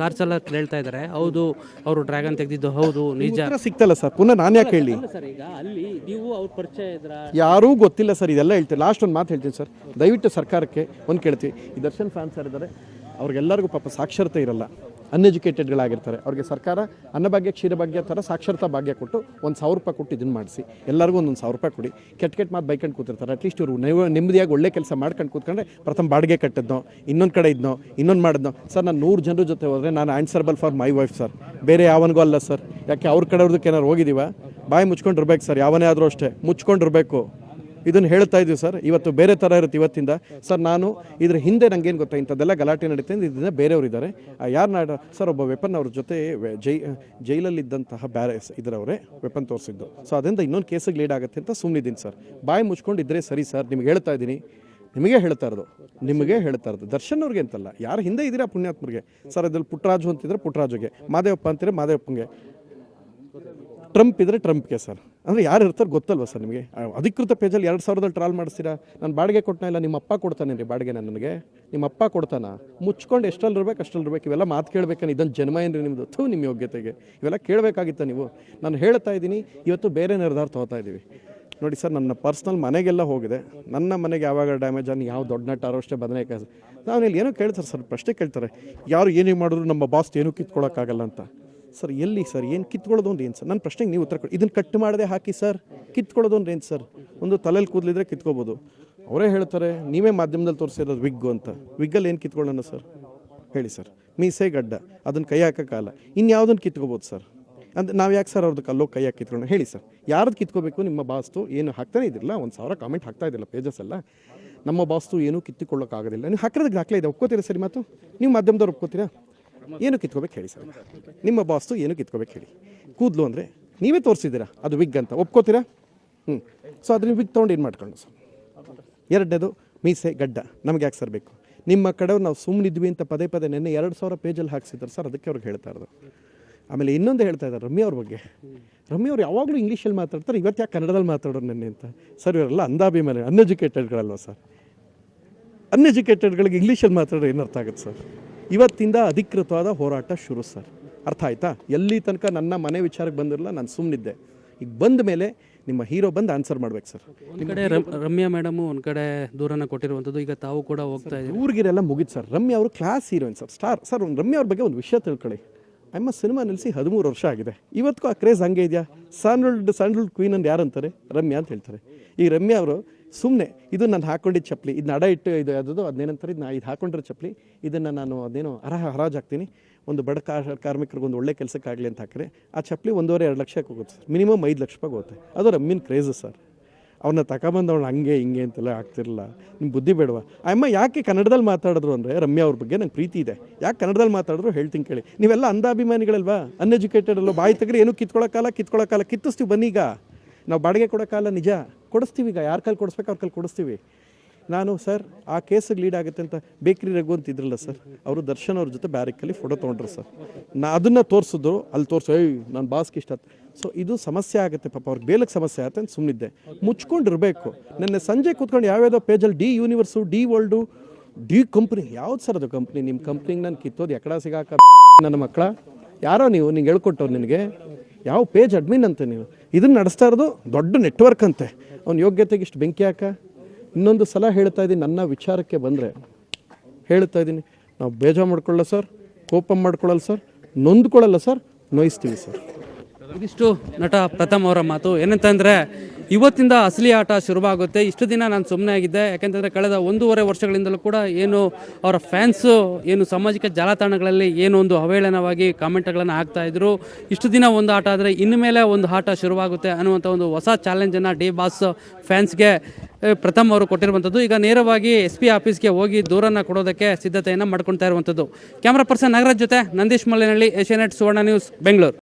Car ಚಾಲಕ್ ಹೇಳ್ತಾ ಇದ್ದಾರೆ ಹೌದು ಅವರು ಡ್ರ್ಯಾಗನ್ ತೆಗೆದಿದ್ದು ಹೌದು ನಿಜ. ಸಿಗ್ತಲ್ಲ ಸರ್? ಪುನಃ ನಾನು ಯಾಕೆ ಹೇಳಿ? ಸರ್ ಈಗ ಅಲ್ಲಿ ನೀವು ಅವ್ರ ಪರಿಚಯ ಇದ್ರ? ಯಾರೂ ಗೊತ್ತಿಲ್ಲ ಸರ್ ಇದೆಲ್ಲ ಹೇಳ್ತೀನಿ. ಲಾಸ್ಟ್ ಒಂದು ಮಾತು ಹೇಳ್ತೀನಿ ಸರ್. ದಯವಿಟ್ಟು ಸರ್ಕಾರಕ್ಕೆ ಒಂದು ಕೇಳ್ತೀವಿ. ಈ ದರ್ಶನ್ ಫ್ಯಾನ್ಸ್ ಇದ್ದಾರೆ ಅವ್ರಿಗೆಲ್ಲರಿಗೂ ಪಾಪ ಸಾಕ್ಷರತೆ ಇರಲ್ಲ. ಅನ್ಎಜುಕೇಟೆಡ್ಗಳಾಗಿರ್ತಾರೆ ಅವ್ರಿಗೆ ಸರ್ಕಾರ ಅನ್ನಭಾಗ್ಯ, ಕ್ಷೀರಭಾಗ್ಯ ಥರ ಸಾಕ್ಷರತಾ ಭಾಗ್ಯ ಕೊಟ್ಟು ಒಂದು ಸಾವಿರ ರೂಪಾಯಿ ಕೊಟ್ಟು ಇದನ್ನು ಮಾಡಿಸಿ. ಎಲ್ಲರಿಗೂ ಒಂದೊಂದು ಸಾವಿರ ರೂಪಾಯಿ ಕೊಡಿ. ಕೆಟ್ಟ ಕೆಟ್ಟ ಮಾತು ಬೈಕೊಂಡು ಕೂತಿರ್ತಾರೆ. ಅಟ್ಲೀಸ್ಟ್ ಇವರು ನೀವು, ನೆಮ್ಮದಿಯಾಗಿ ಒಳ್ಳೆ ಕೆಲಸ ಮಾಡ್ಕೊಂಡು ಕೂತ್ಕೊಂಡ್ರೆ ಪ್ರಥಮ ಬಾಡಿಗೆ ಕಟ್ಟಿದ್ನೋ, ಇನ್ನೊಂದು ಕಡೆ ಇದ್ನೋ, ಇನ್ನೊಂದು ಮಾಡಿದ್ನೋ. ಸರ್ ನಾನು ನೂರು ಜನರ ಜೊತೆ ಹೋದರೆ ನಾನು answerable for my wife sir ಬೇರೆ ಯಾವನಿಗೂ ಅಲ್ಲ ಸರ್ ಯಾಕೆ ಅವ್ರ ಕಡೆಯವ್ರದಕ್ಕೆ ಏನಾದ್ರು ಹೋಗಿದ್ದೀವ ಬಾಯಿ ಮುಚ್ಕೊಂಡಿರ್ಬೇಕು ಸರ್ ಯಾವನೇ ಆದರೂ ಅಷ್ಟೇ. ಮುಚ್ಕೊಂಡಿರ್ಬೇಕು ಇದನ್ನು ಹೇಳ್ತಾ ಇದ್ದೀವಿ ಸರ್. ಇವತ್ತು ಬೇರೆ ಥರ ಇರುತ್ತೆ ಇವತ್ತಿಂದ. ಸರ್, ನಾನು ಇದ್ರ ಹಿಂದೆ ನಂಗೇನು ಗೊತ್ತಾ, ಇಂಥದ್ದೆಲ್ಲ ಗಲಾಟೆ ನಡೀತಾ ಇದನ್ನ ಬೇರೆಯವರು ಇದ್ದಾರೆ. ಯಾರು ನಾಡ, ಸರ್, ಒಬ್ಬ ವೆಪನ್ ಅವ್ರ ಜೊತೆ ಜೈ ಜೈಲಲ್ಲಿದ್ದಂತಹ ಬ್ಯಾರೆ ಇದರವರೇ ವೆಪನ್ ತೋರಿಸಿದ್ದು. ಸೊ ಅದರಿಂದ ಇನ್ನೊಂದು ಕೇಸಿಗೆ ಲೀಡ್ ಆಗುತ್ತೆ ಅಂತ ಸುಮ್ಮನಿದ್ದೀನಿ ಸರ್. ಬಾಯಿ ಮುಚ್ಕೊಂಡು ಇದ್ರೆ ಸರಿ ಸರ್. ನಿಮ್ಗೆ ಹೇಳ್ತಾ ಇದ್ದೀನಿ. ನಿಮಗೆ ಹೇಳ್ತಾ ಇರೋದು. ನಿಮಗೆ ಹೇಳ್ತಾ ಇರೋದು. ದರ್ಶನ್ ಅವ್ರಿಗೆ ಅಂತಲ್ಲ. ಯಾರು ಹಿಂದೆ ಇದ್ದೀರಾ ಪುಣ್ಯಾತ್ಮರಿಗೆ? ಸರ್, ಅದ್ರಲ್ಲಿ ಪುಟ್ಟರಾಜು ಅಂತಿದ್ರೆ ಪುಟ್ಟರಾಜುಗೆ ಮಾದೇವಪ್ಪ ಅಂತಿದ್ರೆ ಮಾದೇವಪ್ಪಂಗೆ. ಟ್ರಂಪ್ ಇದ್ರೆ ಟ್ರಂಪ್ಗೆ ಸರ್. ಅಂದರೆ ಯಾರು ಇರ್ತಾರೆ ಗೊತ್ತಲ್ವ ಸರ್ ನಿಮಗೆ? ಅಧಿಕೃತ ಪೇಜಲ್ಲಿ ಎರಡು ಸಾವಿರದಲ್ಲಿ ಟ್ರಾಲ್ ಮಾಡಿಸ್ತೀರಾ ನಾನು ಬಾಡಿಗೆ ಕೊಟ್ಟನ ಇಲ್ಲ ನಿಮ್ಮ ಅಪ್ಪ ಕೊಡ್ತಾನೆ ರೀ ಬಾಡಿಗೆ ನನಗೆ ನಿಮ್ಮ ಅಪ್ಪ ಕೊಡ್ತಾನ? ಮುಚ್ಕೊಂಡು ಎಷ್ಟಲ್ಲಿ ಇರ್ಬೇಕು ಅಷ್ಟಲ್ಲಿ ಇರ್ಬೇಕು, ಇವೆಲ್ಲ ಮಾತು ಕೇಳಬೇಕನ್ನ ಇದೊಂದು ಜನ್ಮ ಏನ್ರಿ ನಿಮ್ಮದು ಥೂ ನಿಮ್ಮ ಯೋಗ್ಯತೆಗೆ. ಇವೆಲ್ಲ ಕೇಳಬೇಕಾಗಿತ್ತ ನೀವು? ನಾನು ಹೇಳ್ತಾ ಇದ್ದೀನಿ, ಇವತ್ತು ಬೇರೆ ನಿರ್ಧಾರ ತೊಗೋತಾ ಇದ್ದೀವಿ ನೋಡಿ ಸರ್, ನನ್ನ ಪರ್ಸ್ನಲ್ ಮನೆಗೆಲ್ಲ ಹೋಗಿದೆ. ನನ್ನ ಮನೆಗೆ ಯಾವಾಗ ಡ್ಯಾಮೇಜ್ ಆಗಿ ಯಾವ ದೊಡ್ಡ ನಟ ಅಷ್ಟೇ ನಾವು ಇಲ್ಲಿ ಏನೋ ಕೇಳ್ತಾರೆ ಸರ್, ಪ್ರಶ್ನೆ ಕೇಳ್ತಾರೆ. ಯಾರು ಏನೇ ಮಾಡಿದ್ರು ನಮ್ಮ ಬಾಸ್ ಏನೂ ಕಿತ್ಕೊಳ್ಳೋಕ್ಕಾಗಲ್ಲ ಅಂತ. ಸರ್, ಎಲ್ಲಿ ಸರ್? ಏನು ಕಿತ್ಕೊಳ್ಳೋದು ಅಂದ್ರೆ ಏನು ಸರ್? ನನ್ನ ಪ್ರಶ್ನೆಗೆ ನೀವು ಉತ್ತರ ಕೊಡಿ. ಇದನ್ನು ಕಟ್ ಮಾಡದೆ ಹಾಕಿ ಸರ್, ಕಿತ್ಕೊಳ್ಳೋದು ಅಂದ್ರೆ ಏನು ಸರ್? ಒಂದು ತಲೆಯಲ್ಲಿ ಕೂದಲಿದ್ರೆ ಕಿತ್ಕೋಬೋದು. ಅವರೇ ಹೇಳ್ತಾರೆ, ನೀವೇ ಮಾಧ್ಯಮದಲ್ಲಿ ತೋರಿಸಿರೋದು ವಿಗ್ಗು ಅಂತ. ವಿಗ್ಗಲ್ಲಿ ಏನು ಕಿತ್ಕೊಳ್ಳೋಣ ಸರ್? ಹೇಳಿ ಸರ್. ಮೀಸೆ ಗಡ್ಡ ಅದನ್ನು ಕೈ ಹಾಕೋಕ್ಕಾಗಲ್ಲ ಇನ್ಯಾವುದನ್ನು ಕಿತ್ಕೋಬೋದು ಸರ್? ಅಂದ್ರೆ ನಾವು ಯಾಕೆ ಸರ್ ಅವ್ರದ್ದು ಕಲ್ಲೋ ಕೈ ಹಾಕಿ ಕಿತ್ಕೊಂಡು ಹೇಳಿ ಸರ್. ಯಾರದ್ದು ಕಿತ್ಕೋಬೇಕು? ನಿಮ್ಮ ಬಾಸ್ತು ಏನು ಹಾಕ್ತಾನೆ ಇದ್ದಿರಲ್ಲ ಒಂದು ಸಾವಿರ ಕಾಮೆಂಟ್ ಹಾಕ್ತಾ ಇದ್ದಿಲ್ಲ ಪೇಜಸ್ ಎಲ್ಲ. ನಮ್ಮ ಬಾಸ್ತು ಏನೂ ಕಿತ್ತುಕೊಳ್ಳೋಕ್ಕಾಗೋದಿಲ್ಲ ನೀವು ಹಾಕಿರೋದಕ್ಕೆ ದಾಖಲೆ ಇದೆ, ಒಪ್ಕೋತೀರಾ ಸರಿ ಮಾತು? ನೀವು ಮಾಧ್ಯಮದವ್ರು ಒಪ್ಕೋತೀರಾ? ಏನು ಕಿತ್ಕೋಬೇಕು ಹೇಳಿ ಸರ್. ನಿಮ್ಮ ಬಾಸ್ತು ಏನು ಕಿತ್ಕೋಬೇಕು ಹೇಳಿ. ಕೂದಲು ಅಂದರೆ ನೀವೇ ತೋರಿಸಿದ್ದೀರಾ? ಅದು ವಿಗ್ ಅಂತ. ಒಪ್ಕೋತೀರಾ? ಹ್ಞೂ ಸೊ ಅದ್ರ ವಿಗ್ ತೊಗೊಂಡು ಏನು ಮಾಡ್ಕೊಂಡು ಸರ್? ಎರಡನೇದು, ಮೀಸೆ, ಗಡ್ಡ. ನಮ್ಗೆ ಯಾಕೆ ಸರ್ ಬೇಕು? ನಿಮ್ಮ ಕಡೆಯವ್ರು ನಾವು ಸುಮ್ಮನಿದ್ವಿ ಅಂತ ಪದೇ ಪದೇ ನೆನ್ನೆ ಎರಡು ಸಾವಿರ ಪೇಜಲ್ಲಿ ಹಾಕ್ಸಿದ್ರು ಸರ್. ಅದಕ್ಕೆ ಅವ್ರಿಗೆ ಹೇಳ್ತಾ ಇರೋದು. ಆಮೇಲೆ ಇನ್ನೊಂದು ಹೇಳ್ತಾ ಇದ್ದಾರೆ ರಮ್ಯ ಅವ್ರ ಬಗ್ಗೆ. ರಮ್ಯ ಅವ್ರು ಯಾವಾಗಲೂ ಇಂಗ್ಲೀಷಲ್ಲಿ ಮಾತಾಡ್ತಾರೆ, ಇವತ್ತು ಯಾಕೆ ಕನ್ನಡದಲ್ಲಿ ಮಾತಾಡೋರು ನೆನ್ನೆ ಅಂತ. ಸರ್, ಇವರೆಲ್ಲ ಅಂದಾಭಿಮಾನಿ ಅನ್ಎಜುಕೇಟೆಡ್ಗಳಲ್ವ ಸರ್? ಅನ್ಎಜುಕೇಟೆಡ್ಗಳಿಗೆ ಇಂಗ್ಲೀಷಲ್ಲಿ ಮಾತಾಡೋರು ಏನರ್ಥ ಆಗುತ್ತೆ ಸರ್? ಇವತ್ತಿಂದ ಅಧಿಕೃತವಾದ ಹೋರಾಟ ಶುರು ಸರ್. ಅರ್ಥ ಆಯ್ತಾ? ಎಲ್ಲಿ ತನಕ ನನ್ನ ಮನೆ ವಿಚಾರಕ್ಕೆ ಬಂದಿರಲ್ಲ ನಾನು ಸುಮ್ಮನಿದ್ದೆ ಈಗ ಬಂದ ಮೇಲೆ ನಿಮ್ಮ ಹೀರೋ ಬಂದು ಆನ್ಸರ್ ಮಾಡ್ಬೇಕು ಸರ್. ಒಂದ್ ಕಡೆ ರಮ್ಯಾ ಮೇಡಮು ಒಂದು ಕಡೆ ದೂರನ ಕೊಟ್ಟಿರುವಂಥದ್ದು ಈಗ ತಾವು ಕೂಡ ಹೋಗ್ತಾ ಇದ್ದೀವಿ ಊರಿಗಿರೆಲ್ಲ ಮುಗಿತು ಸರ್. ರಮ್ಯಾ ಅವರು class heroine sir. Star sir ಒಂದು ರಮ್ಯಾ ಅವ್ರ ಬಗ್ಗೆ ಒಂದು ವಿಷಯ ತಿಳ್ಕೊಳ್ಳಿ. ಅಮ್ಮ ಸಿನಿಮಾ ನಿಲ್ಲಿಸಿ ಹದಿಮೂರು ವರ್ಷ ಆಗಿದೆ. ಇವತ್ತಿಗೂ ಆ ಕ್ರೇಜ್ ಹಂಗೆ ಇದೆಯಾ? ಸ್ಯಾಂಡಲ್ಡ್ ಸ್ಯಾಂಡಲ್ಡ್ ಕ್ವೀನ್ ಅಂತ ಯಾರು ಅಂತಾರೆ ರಮ್ಯಾ ಅಂತ ಹೇಳ್ತಾರೆ. ಈ ರಮ್ಯಾ ಅವರು ಸುಮ್ಮನೆ ಇದು ನಾನು ಹಾಕೊಂಡಿದ್ದ ಚಪ್ಪಲಿ ಇದನ್ನ ಅಡ ಇಟ್ಟು ಇದು ಯಾವುದು ಅದನ್ನೇನಂತಾರೆ ಇದು ನಾ ಇದು ಹಾಕೊಂಡಿರೋ ಚಪ್ಪಲಿ, ಇದನ್ನು ನಾನು ಅದೇನೋ ಅರ್ಹ ಹರಾಜು ಹಾಕ್ತೀನಿ ಒಂದು ಬಡ ಕಾ- ಕಾರ್ಮಿಕರಿಗೆ ಒಂದು ಒಳ್ಳೆ ಕೆಲಸಕ್ಕಾಗಲಿ ಅಂತ ಹಾಕಿದ್ರೆ ಆ ಚಪ್ಪಲಿ ಒಂದೂವರೆ, ಎರಡು ಲಕ್ಷಕ್ಕೆ ಹೋಗುತ್ತೆ ಮಿನಿಮಮ್ ಐದು ಲಕ್ಷ ರೂಪಾಯಿ ಹೋಗುತ್ತೆ. ಅದು ರಮ್ಮಿನ ಕ್ರೇಜು ಸರ್. ಅವನ್ನ ತಗೊಬಂದು ಅವ್ನು ಹಂಗೆ ಹಿಂಗೆ ಅಂತೆಲ್ಲ ಆಗ್ತಿರಲಿಲ್ಲ. ನಿಮ್ಮ ಬುದ್ಧಿ ಬೇಡವಾ? ಅಮ್ಮ ಯಾಕೆ ಕನ್ನಡದಲ್ಲಿ ಮಾತಾಡಿದ್ರು ಅಂದರೆ ರಮ್ಯಾ ಅವ್ರ ಬಗ್ಗೆ ನಂಗೆ ಪ್ರೀತಿ ಇದೆ. ಯಾಕೆ ಕನ್ನಡದಲ್ಲಿ ಮಾತಾಡಿದ್ರು ಹೇಳ್ತೀನಿ ಕೇಳಿ. ನೀವೆಲ್ಲ ಅಂಧಾಭಿಮಾನಿಗಳಲ್ವಾ? ಅನ್ಎಜುಕೇಟೆಡ್ ಅಲ್ವಾ? ಬಾಯಿ ತೆಗ್ರಿ ಏನು ಕಿತ್ಕೊಳ್ಳೋಕ್ಕಲ್ಲ ಕಿತ್ಕೊಳ್ಳೋಕ್ಕಲ್ಲ ಕಿತ್ತಿಸ್ತೀವಿ ಈಗ. ನಾವು ಬಾಡಿಗೆ ಕೊಡೋಕ್ಕಲ್ಲ ನಿಜ. ಕೊಡಿಸ್ತೀವಿ ಈಗ. ಯಾರ ಕೈಲಿ ಕೊಡಿಸ್ಬೇಕು ಅವ್ರ ಕೈಲಿ ಕೊಡಿಸ್ತೀವಿ. ನಾನು, ಸರ್, ಆ ಕೇಸಿಗೆ ಲೀಡ್ ಆಗುತ್ತೆ ಅಂತ ಬೇಕ್ರಿ ರಘು ಅಂತ ಇದ್ರಲ್ಲ ಸರ್, ಅವರು ದರ್ಶನ್ ಅವ್ರ ಜೊತೆ ಬ್ಯಾರಿಕಲ್ಲಿ ಫೋಟೋ ತೊಗೊಂಡ್ರು ಸರ್. ನಾ ಅದನ್ನು ತೋರಿಸಿದ್ರು ಅಲ್ಲಿ ತೋರಿಸು, ಏಯ್ ನನ್ನ ಬಾಸ್ಗೆ ಇಷ್ಟ ಸೊ ಇದು ಸಮಸ್ಯೆ ಆಗುತ್ತೆ ಪಾಪ, ಅವ್ರಿಗೆ ಬೇಲಕ್ಕೆ ಸಮಸ್ಯೆ ಆಗುತ್ತೆ ಅಂತ ಸುಮ್ಮನಿದ್ದೆ ಮುಚ್ಕೊಂಡಿರಬೇಕು. ನಿನ್ನೆ ಸಂಜೆ ಕೂತ್ಕೊಂಡು ಯಾವ್ಯಾವುದೋ ಪೇಜಲ್ಲಿ the universe, the world, the company, ಯಾವ್ದು ಸರ್ ಅದು ಕಂಪ್ನಿ? ನಿಮ್ಮ ಕಂಪ್ನಿಗೆ ನಾನು ಕಿತ್ತೋದು ಎಕಡ ಸಿಗಾಕ ನನ್ನ ಮಕ್ಕಳ ಯಾರೋ ನೀವು, ನಿಂಗೆ ಹೇಳ್ಕೊಟ್ಟವ್ರು ನಿನಗೆ? ಯಾವ ಪೇಜ್ ಅಡ್ಮಿನ್ ಅಂತ ನೀವು? ಇದನ್ನು ನಡೆಸ್ತಾ ಇರೋದು ದೊಡ್ಡ ನೆಟ್ವರ್ಕ್ ಅಂತೆ. ಅವ್ನ ಯೋಗ್ಯತೆಗೆ ಇಷ್ಟು ಬೆಂಕಿ ಹಾಕ? ಇನ್ನೊಂದು ಸಲ ಹೇಳ್ತಾ ಇದ್ದೀನಿ ನನ್ನ ವಿಚಾರಕ್ಕೆ ಬಂದರೆ. ಹೇಳ್ತಾ ಇದ್ದೀನಿ ನಾವು ಬೇಜಾರು ಮಾಡ್ಕೊಳ್ಳಲ್ಲ ಸರ್, ಕೋಪ ಮಾಡ್ಕೊಳ್ಳಲ್ಲ ಸರ್, ನೊಂದ್ಕೊಳ್ಳಲ್ಲ ಸರ್, ನೋಯಿಸ್ತೀವಿ ಸರ್. ಇದಿಷ್ಟು ನಟ ಪ್ರಥಮ್ ಅವರ ಮಾತು. ಏನಂತಂದರೆ ಇವತ್ತಿಂದ ಅಸಲಿ ಆಟ ಶುರುವಾಗುತ್ತೆ. ಇಷ್ಟು ದಿನ ನಾನು ಸುಮ್ಮನೆ ಆಗಿದ್ದೆ. ಯಾಕೆಂತಂದರೆ ಕಳೆದ ಒಂದೂವರೆ ವರ್ಷಗಳಿಂದಲೂ ಕೂಡ ಏನು ಅವರ ಫ್ಯಾನ್ಸು ಏನು ಸಾಮಾಜಿಕ ಜಾಲತಾಣಗಳಲ್ಲಿ ಏನು ಒಂದು ಅವೇಳನವಾಗಿ ಕಾಮೆಂಟ್ಗಳನ್ನು ಹಾಕ್ತಾಯಿದ್ರು ಇಷ್ಟು ದಿನ ಒಂದು ಆಟ ಆದರೆ ಇನ್ಮೇಲೆ ಒಂದು ಆಟ ಶುರುವಾಗುತ್ತೆ ಅನ್ನುವಂಥ ಒಂದು ಹೊಸ ಚಾಲೆಂಜನ್ನು ಡಿ ಬಾಸ್ ಫ್ಯಾನ್ಸ್ಗೆ ಪ್ರಥಮ್ ಅವರು ಕೊಟ್ಟಿರುವಂಥದ್ದು. ಈಗ ನೇರವಾಗಿ ಎಸ್ ಪಿ ಆಫೀಸ್ಗೆ ಹೋಗಿ ದೂರನ್ನು ಕೊಡೋದಕ್ಕೆ ಸಿದ್ಧತೆಯನ್ನು ಮಾಡ್ಕೊಳ್ತಾ ಇರುವಂಥದ್ದು. ಕ್ಯಾಮ್ರಾ ಪರ್ಸನ್ ನಾಗರಾಜ್ ಜೊತೆ ನಂದೀಶ್ ಮಲ್ಲೇನಹಳ್ಳಿ ಏಷ್ಯಾನೆಟ್ ಸುವರ್ಣ ನ್ಯೂಸ್ ಬೆಂಗಳೂರು